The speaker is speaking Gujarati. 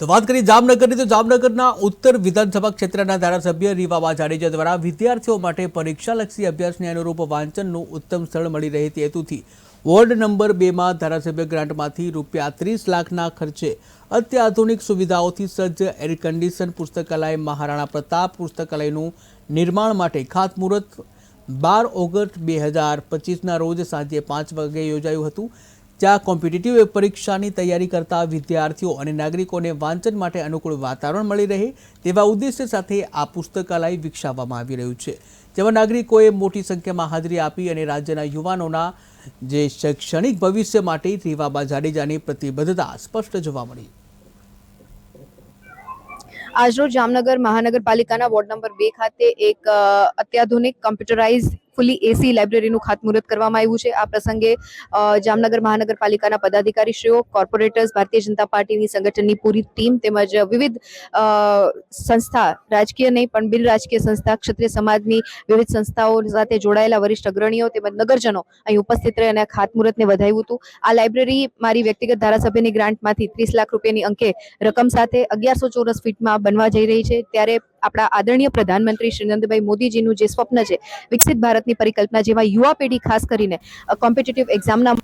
તો વાત કરીએ જામનગરની, તો જામનગરના ઉત્તર વિધાનસભા ક્ષેત્રના ધારાસભ્ય રીવાબા જાડેજા દ્વારા વિદ્યાર્થીઓ માટે પરીક્ષાલક્ષી અભ્યાસને અનુરૂપ વાંચનનું ઉત્તમ સ્થળ મળી રહે તે હેતુથી વોર્ડ નંબર બેમાં ધારાસભ્ય ગ્રાન્ટમાંથી રૂપિયા ત્રીસ લાખના ખર્ચે અત્યાધુનિક સુવિધાઓથી સજ્જ એર કન્ડિશન પુસ્તકાલય મહારાણા પ્રતાપ પુસ્તકાલયનું નિર્માણ માટે ખાતમુહૂર્ત બાર ઓગસ્ટ બે હજાર પચીસના રોજ સાંજે પાંચ વાગે યોજાયું હતું. જ્યાં કોમ્પિટિટિવ પરીક્ષાની તૈયારી કરતા વિદ્યાર્થીઓ અને નાગરિકોને વાંચન માટે અનુકૂળ વાતાવરણ મળી રહે તેવા ઉદ્દેશ્ય સાથે આ પુસ્તકાલય વિકસાવવામાં આવી રહ્યું છે, જેમાં નાગરિકોએ મોટી સંખ્યામાં હાજરી આપી અને રાજ્યના યુવાનોના જે શૈક્ષણિક ભવિષ્ય માટે રીવાબા જાડેજાની પ્રતિબદ્ધતા સ્પષ્ટ જોવા મળી. આજરોજ જામનગર મહાનગરપાલિકાના વોર્ડ નંબર બે ખાતે એક અત્યાધુનિક કમ્પ્યુટરાઇઝ ફુલી એસી લાઇબ્રેરીનું ખાતમુહૂર્ત કરવામાં આવ્યું છે. આ પ્રસંગે જામનગર મહાનગરપાલિકાના પદાધિકારીશ્રીઓ, કોર્પોરેટર્સ, ભારતીય જનતા પાર્ટીની સંગઠનની પૂરી ટીમ તેમજ વિવિધ સંસ્થા, રાજકીય નહીં, પણ બિન રાજકીય સંસ્થા, ક્ષત્રિય સમાજની વિવિધ સંસ્થાઓ સાથે જોડાયેલા વરિષ્ઠ અગ્રણીઓ તેમજ નગરજનો અહીં ઉપસ્થિત રહી અને ખાતમુહૂર્તને વધાવ્યું હતું. આ લાઇબ્રેરી મારી વ્યક્તિગત ધારાસભ્યની ગ્રાન્ટમાંથી ત્રીસ લાખ રૂપિયાની અંકે રકમ સાથે અગિયારસો ચોરસ ફીટમાં બનવા જઈ રહી છે. ત્યારે આપણા આદરણીય પ્રધાનમંત્રી શ્રી નરેન્દ્રભાઈ મોદીજીનું જે સ્વપ્ન છે વિકસિત ભારતની પરિકલ્પના જેમાં યુવા પેઢી ખાસ કરીને કોમ્પિટિટિવ એક્ઝામના